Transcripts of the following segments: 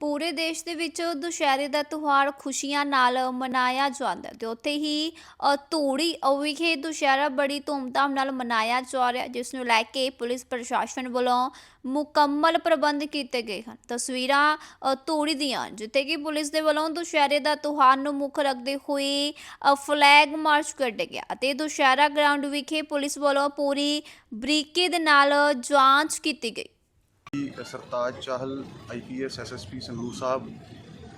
ਪੂਰੇ ਦੇਸ਼ ਦੇ ਵਿੱਚ ਦੁਸ਼ਹਿਰੇ ਦਾ ਤਿਉਹਾਰ ਖੁਸ਼ੀਆਂ ਨਾਲ ਮਨਾਇਆ ਜਾਂਦਾ ਹੈ ਤੇ ਉੱਥੇ ਹੀ ਧੂੜੀ ਵਿਖੇ ਦੁਸ਼ਹਿਰਾ ਬੜੀ ਧੂਮਧਾਮ ਨਾਲ ਮਨਾਇਆ ਜਾ ਰਿਹਾ ਜਿਸ ਨੂੰ ਲੈ ਕੇ ਪੁਲਿਸ ਪ੍ਰਸ਼ਾਸਨ ਵੱਲੋਂ ਮੁਕੰਮਲ ਪ੍ਰਬੰਧ ਕੀਤੇ ਗਏ ਹਨ। ਤਸਵੀਰਾਂ ਧੂੜੀ ਦੀਆਂ ਜਿੱਥੇ ਕਿ ਪੁਲਿਸ ਦੇ ਵੱਲੋਂ ਦੁਸ਼ਹਿਰੇ ਦਾ ਤਿਉਹਾਰ ਨੂੰ ਮੁੱਖ ਰੱਖਦੇ ਹੋਏ ਫਲੈਗ ਮਾਰਚ ਕੱਢਿਆ ਗਿਆ ਅਤੇ ਦੁਸ਼ਹਿਰਾ ਗਰਾਊਂਡ ਵਿਖੇ ਪੁਲਿਸ ਵੱਲੋਂ ਪੂਰੀ ਬਰੀਕੀ ਦੇ ਨਾਲ ਜਾਂਚ ਕੀਤੀ ਗਈ। ਸਰਤਾਜ ਚਾਹਲ ਆਈਪੀਐਸ ਐਸਐਸਪੀ ਸੰਗਰੂਰ ਸਾਹਿਬ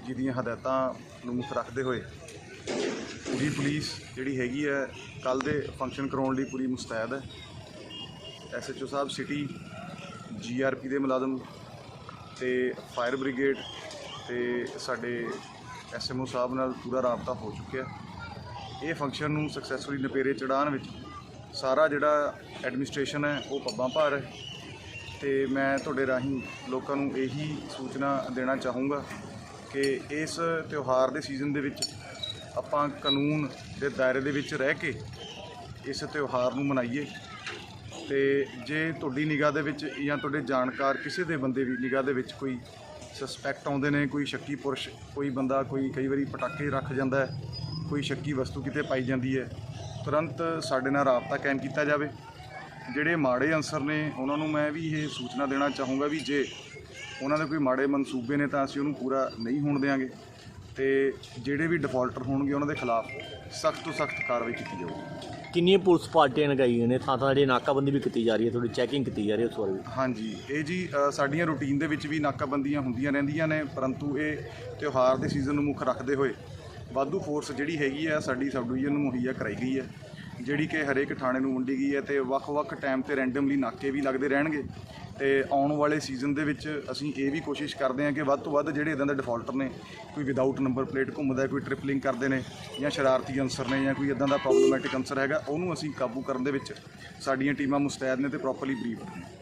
ਜੀ ਦੀਆਂ ਹਦਾਇਤਾਂ ਨੂੰ ਮੁੱਖ ਰੱਖਦੇ ਹੋਏ ਪੂਰੀ ਪੁਲਿਸ ਜਿਹੜੀ ਹੈਗੀ ਹੈ ਕੱਲ ਦੇ ਫੰਕਸ਼ਨ ਕਰਾਉਣ ਲਈ ਪੂਰੀ ਮੁਸਤੈਦ ਹੈ। ਐਸਐਚਓ ਸਾਹਿਬ ਸਿਟੀ ਜੀਆਰਪੀ ਦੇ ਮੁਲਾਜ਼ਮ ਤੇ ਫਾਇਰ ਬ੍ਰਿਗੇਡ ਤੇ ਸਾਡੇ ਐਸਐਮਓ ਸਾਹਿਬ ਨਾਲ ਪੂਰਾ ਰਾਬਤਾ ਹੋ ਚੁੱਕਿਆ ਇਹ ਫੰਕਸ਼ਨ ਨੂੰ ਸਕਸੈਸਫੁਲੀ ਨਪੇਰੇ ਚੜਾਉਣ ਵਿੱਚ ਸਾਰਾ ਜਿਹੜਾ ਐਡਮਿਨਿਸਟ੍ਰੇਸ਼ਨ ਹੈ, ਉਹ ਪੱਬਾਂ ਭਾਰ ਹੈ। ਤੇ ਮੈਂ ਤੁਹਾਡੇ ਰਾਹੀਂ ਲੋਕਾਂ ਨੂੰ ਇਹੀ ਸੂਚਨਾ ਦੇਣਾ ਚਾਹੂੰਗਾ ਕਿ ਇਸ ਤਿਉਹਾਰ ਦੇ ਸੀਜ਼ਨ ਦੇ ਵਿੱਚ ਆਪਾਂ ਕਾਨੂੰਨ ਦੇ ਦਾਇਰੇ ਦੇ ਵਿੱਚ ਰਹਿ ਕੇ ਇਸ ਤਿਉਹਾਰ ਨੂੰ ਮਨਾਈਏ। ਤੇ ਜੇ ਤੁਹਾਡੀ ਨਿਗਾਹ ਦੇ ਵਿੱਚ ਜਾਂ ਤੁਹਾਡੇ ਜਾਣਕਾਰ ਕਿਸੇ ਦੇ ਬੰਦੇ ਦੀ ਨਿਗਾਹ ਦੇ ਵਿੱਚ ਕੋਈ ਸਸਪੈਕਟ ਆਉਂਦੇ ਨੇ, ਕੋਈ ਸ਼ੱਕੀ ਪੁਰਸ਼, ਕੋਈ ਬੰਦਾ ਕੋਈ ਕਈ ਵਾਰੀ ਪਟਾਕੇ ਰੱਖ ਜਾਂਦਾ ਹੈ, ਕੋਈ ਸ਼ੱਕੀ ਵਸਤੂ ਕਿਤੇ ਪਾਈ ਜਾਂਦੀ ਹੈ, ਤੁਰੰਤ ਸਾਡੇ ਨਾਲ ਰਾਬਤਾ ਕਾਇਮ ਕੀਤਾ ਜਾਵੇ। ਜਿਹੜੇ ਮਾੜੇ ਅਨਸਰ ਨੇ ਉਹਨਾਂ ਨੂੰ ਮੈਂ ਵੀ ਇਹ ਸੂਚਨਾ ਦੇਣਾ ਚਾਹੂੰਗਾ ਵੀ ਜੇ ਉਹਨਾਂ ਦੇ ਕੋਈ ਮਾੜੇ ਮਨਸੂਬੇ ਨੇ ਤਾਂ ਅਸੀਂ ਉਹਨੂੰ ਪੂਰਾ ਨਹੀਂ ਹੋਣ ਦੇਵਾਂਗੇ ਤੇ ਜਿਹੜੇ ਵੀ ਡਿਫਾਲਟਰ ਹੋਣਗੇ ਉਹਨਾਂ ਦੇ ਖਿਲਾਫ ਸਖਤ ਤੋਂ ਸਖਤ ਕਾਰਵਾਈ ਕੀਤੀ ਜਾਊਗੀ। ਕਿੰਨੀਆਂ ਪੁਲਿਸ ਪਾਰਟੀਆਂ ਲਗਾਈਆਂ ਨੇ? ਥਾਂ ਥਾਂ ਜਿਹੜੀ ਨਾਕਾਬੰਦੀ ਵੀ ਕੀਤੀ ਜਾ ਰਹੀ ਹੈ ਥੋੜੀ ਚੈਕਿੰਗ ਕੀਤੀ ਜਾ ਰਹੀ ਹੈ ਉਸ ਬਾਰੇ ਵੀ। ਹਾਂਜੀ ਇਹ ਜੀ ਸਾਡੀਆਂ ਰੂਟੀਨ ਦੇ ਵਿੱਚ ਵੀ ਨਾਕਾਬੰਦੀਆਂ ਹੁੰਦੀਆਂ ਰਹਿੰਦੀਆਂ ਨੇ ਪਰੰਤੂ ਇਹ ਤਿਉਹਾਰ ਦੇ ਸੀਜ਼ਨ ਨੂੰ ਮੁੱਖ ਰੱਖਦੇ ਹੋਏ ਵਾਧੂ ਫੋਰਸ ਜਿਹੜੀ ਹੈਗੀ ਹੈ ਸਾਡੀ ਸਬ ਡਿਵੀਜ਼ਨ ਨੂੰ ਮੁਹੱਈਆ ਕਰਾਈ ਗਈ ਹੈ। ਜਿਹੜੀ ਕਿ ਹਰੇਕ ਥਾਣੇ ਨੂੰ ਵੰਡੀ ਗਈ ਹੈ ਤੇ ਵੱਖ-ਵੱਖ ਟਾਈਮ ਤੇ ਰੈਂਡਮਲੀ ਨਾਕੇ ਵੀ ਲੱਗਦੇ ਰਹਿਣਗੇ। ਤੇ ਆਉਣ ਵਾਲੇ ਸੀਜ਼ਨ ਦੇ ਵਿੱਚ ਅਸੀਂ ਇਹ ਵੀ ਕੋਸ਼ਿਸ਼ ਕਰਦੇ ਹਾਂ ਕਿ ਵੱਧ ਤੋਂ ਵੱਧ ਜਿਹੜੇ ਇਦਾਂ ਦੇ ਡਿਫਾਲਟਰ ਨੇ, ਕੋਈ ਵਿਦਆਊਟ ਨੰਬਰ ਪਲੇਟ ਘੁੰਮਦਾ, ਕੋਈ ਟ੍ਰਿਪਲਿੰਗ ਕਰਦੇ ਨੇ ਜਾਂ ਸ਼ਰਾਰਤੀ ਅਨਸਰ ਨੇ ਜਾਂ ਕੋਈ ਇਦਾਂ ਦਾ ਪ੍ਰੋਬਲਮੈਟਿਕ ਅਨਸਰ ਹੈਗਾ, ਉਹਨੂੰ ਅਸੀਂ ਕਾਬੂ ਕਰਨ ਦੇ ਵਿੱਚ ਸਾਡੀਆਂ ਟੀਮਾਂ ਮੁਸਤੈਦ ਨੇ ਤੇ ਪ੍ਰੋਪਰਲੀ ਬਰੀਫ ਨੇ।